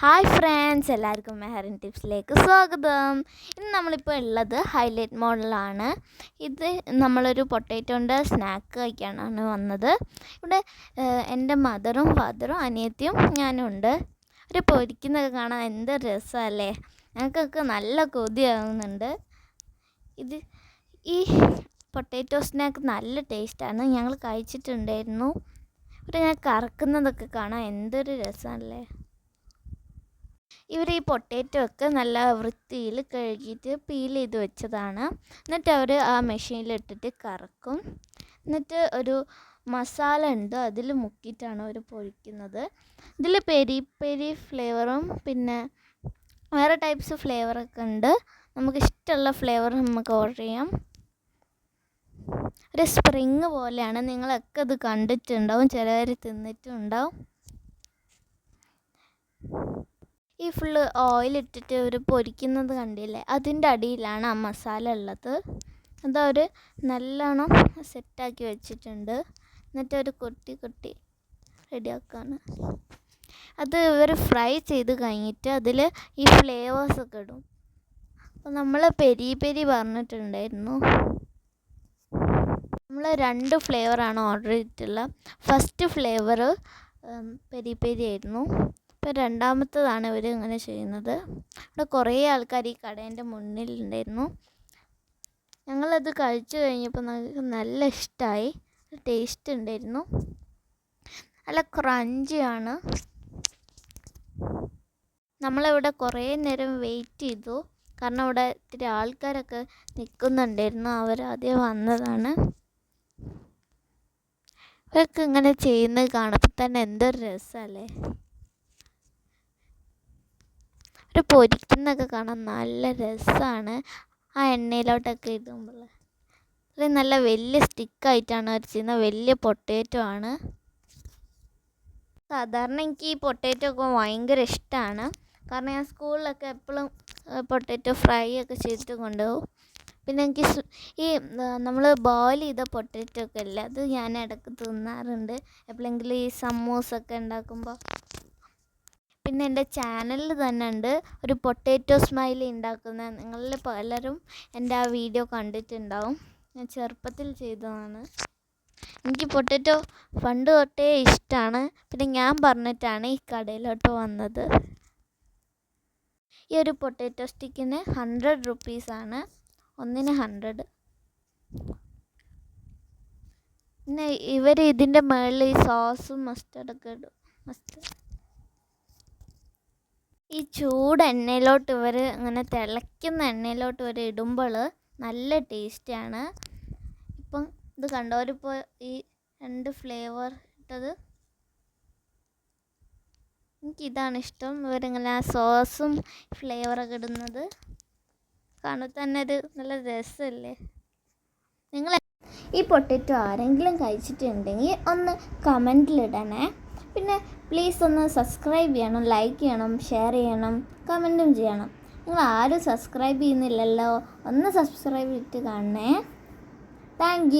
Hi friends എല്ലാവർക്കും മെഹറിൻ ടിപ്സിലേക്ക് സ്വാഗതം. ഇന്ന് നമ്മളിപ്പോൾ ഉള്ളത് ഹൈലൈറ്റ് മോഡലാണ്. ഇത് നമ്മളൊരു പൊട്ടേറ്റോന്റെ സ്നാക്ക് കഴിക്കാനാണ് വന്നത്. ഇവിടെ എന്റെ മദറും ഫാദറും അനിയത്തിയും ഞാനും ഉണ്ട് ഒരു പൊരിക്കുന്നൊക്കെ കാണാൻ എന്ത് രസമല്ലേ? ഞങ്ങൾക്കൊക്കെ നല്ല കൊതിയാകുന്നുണ്ട് ഇത് ഈ പൊട്ടേറ്റോ സ്നാക്ക് നല്ല ടേസ്റ്റാണ്. ഞങ്ങൾ കഴിച്ചിട്ടുണ്ടായിരുന്നു. ഇവിടെ ഞാൻ കറക്കുന്നതൊക്കെ കാണാൻ എന്തൊരു രസമല്ലേ? ഇവർ ഈ പൊട്ടേറ്റോ ഒക്കെ നല്ല വൃത്തിയിൽ കഴുകിയിട്ട് പീൽ ചെയ്ത് വെച്ചതാണ്. എന്നിട്ട് അവർ ആ മെഷീനിലിട്ടിട്ട് കറക്കും. എന്നിട്ട് ഒരു മസാല ഉണ്ട് അതിൽ മുക്കിയിട്ടാണ് അവർ പൊഴിക്കുന്നത് ഇതിൽ പെരി പെരി ഫ്ലേവറും പിന്നെ വേറെ ടൈപ്സ് ഫ്ലേവറൊക്കെ ഉണ്ട്. നമുക്ക് ഇഷ്ടമുള്ള ഫ്ലേവർ നമുക്ക് ഓർഡർ ചെയ്യാം. ഒരു സ്പ്രിങ് പോലെയാണ്. നിങ്ങളൊക്കെ അത് കണ്ടിട്ടുണ്ടാവും ചിലവർ തിന്നിട്ടുണ്ടാവും. ഈ ഫുള്ള് ഓയിൽ ഇട്ടിട്ട് ഒരു പൊരിക്കുന്നത് കണ്ടില്ലേ? അതിന്റെ അടിയിലാണ് ആ മസാല ഉള്ളത്. അതവർ നല്ലോണം സെറ്റാക്കി വെച്ചിട്ടുണ്ട്. എന്നിട്ട് ഒരു കൊട്ടി കൊട്ടി റെഡിയാക്കാണ് അത് ഇവർ ഫ്രൈ ചെയ്ത് കഴിഞ്ഞിട്ട് അതിൽ ഈ ഫ്ലേവേഴ്സ് ഒക്കെ ഇടും. അപ്പോൾ നമ്മൾ പെരി പെരി പറഞ്ഞിട്ടുണ്ടായിരുന്നു. നമ്മൾ രണ്ട് ഫ്ലേവറാണ് ഓർഡർ ചെയ്തിട്ടുള്ളത്. ഫസ്റ്റ് ഫ്ലേവർ പെരി പെരി ആയിരുന്നു. ഇപ്പോൾ രണ്ടാമത്തതാണ് ഇവർ ഇങ്ങനെ ചെയ്യുന്നത്. ഇവിടെ കുറേ ആൾക്കാർ ഈ കടേന്റെ മുന്നിലുണ്ടായിരുന്നു. ഞങ്ങളത് കഴിച്ചു കഴിഞ്ഞപ്പോൾ നമുക്ക് നല്ല ഇഷ്ടമായി ടേസ്റ്റ് ഉണ്ടായിരുന്നു. നല്ല ക്രഞ്ചിയാണ് നമ്മളിവിടെ കുറേ നേരം വെയിറ്റ് ചെയ്തു. കാരണം ഇവിടെ ഇത്തിരി ആൾക്കാരൊക്കെ നിൽക്കുന്നുണ്ടായിരുന്നു. അവരാദ്യം വന്നതാണ്. ഇവരൊക്കെ ഇങ്ങനെ ചെയ്യുന്നത് കാണുമ്പോൾ തന്നെ എന്തൊരു രസമല്ലേ? ഒരു പൊരിക്കുന്നതൊക്കെ കാണാൻ നല്ല രസമാണ് ആ എണ്ണയിലോട്ടൊക്കെ ഇടുമ്പോൾ ഇത് നല്ല വലിയ സ്റ്റിക്കായിട്ടാണ് അവർ ചെയ്യുന്നത്. വലിയ പൊട്ടേറ്റോ ആണ്. സാധാരണ എനിക്ക് ഈ പൊട്ടേറ്റോ ഒക്കെ ഭയങ്കര ഇഷ്ടമാണ് കാരണം ഞാൻ സ്കൂളിലൊക്കെ എപ്പോഴും പൊട്ടേറ്റോ ഫ്രൈ ഒക്കെ ചെയ്തിട്ട് കൊണ്ടുപോകും. പിന്നെ എനിക്ക് ഈ നമ്മൾ ബോയിൽ ചെയ്ത പൊട്ടേറ്റോ ഒക്കെ ഇല്ലേ അത് ഞാൻ ഇടയ്ക്ക് തിന്നാറുണ്ട്. എപ്പോഴെങ്കിലും ഈ സമൂസൊക്കെ ഉണ്ടാക്കുമ്പോൾ പിന്നെ എന്റെ ചാനലിൽ തന്നെ ഉണ്ട് ഒരു പൊട്ടേറ്റോ സ്മൈലി ഉണ്ടാക്കുന്ന നിങ്ങളിൽ പലരും എന്റെ ആ വീഡിയോ കണ്ടിട്ടുണ്ടാവും. ഞാൻ ചെറുപ്പത്തിൽ ചെയ്തതാണ്. എനിക്ക് പൊട്ടറ്റോ പണ്ട് തൊട്ടേ ഇഷ്ടമാണ് പിന്നെ ഞാൻ പറഞ്ഞിട്ടാണ് ഈ കടയിലോട്ട് വന്നത്. ഈ ഒരു പൊട്ടറ്റോ സ്റ്റിക്കിന് ഹൺഡ്രഡ് റുപ്പീസാണ് ഒന്നിന് ഹൺഡ്രഡ് പിന്നെ ഇവർ ഇതിന്റെ മുകളിൽ ഈ സോസും മസ്റ്റർഡൊക്കെ ഇടും. മസ്റ്റർഡ് ഈ ചൂട് എണ്ണയിലോട്ട് ഇവർ അങ്ങനെ തിളയ്ക്കുന്ന എണ്ണയിലോട്ട് ഇവർ ഇടുമ്പോൾ നല്ല ടേസ്റ്റാണ്. ഇപ്പം ഇത് കണ്ടവരിപ്പോൾ ഈ രണ്ട് ഫ്ലേവർ ഇട്ടത്. എനിക്കിതാണ് ഇഷ്ടം. ഇവരിങ്ങനെ ആ സോസും ഫ്ലേവറൊക്കെ ഇടുന്നത്. കാണുമ്പോൾ തന്നെ ഒരു നല്ല രസമല്ലേ നിങ്ങൾ ഈ പൊട്ടറ്റോ ആരെങ്കിലും കഴിച്ചിട്ടുണ്ടെങ്കിൽ ഒന്ന് കമന്റിലിടണേ. പിന്നെ പ്ലീസ് ഒന്ന് സബ്സ്ക്രൈബ് ചെയ്യണം ലൈക്ക് ചെയ്യണം ഷെയർ ചെയ്യണം കമന്റും ചെയ്യണം. നിങ്ങൾ ആരും സബ്സ്ക്രൈബ് ചെയ്യുന്നില്ലല്ലോ ഒന്ന് സബ്സ്ക്രൈബ് ചെയ്തിട്ട് കാണണേ. താങ്ക്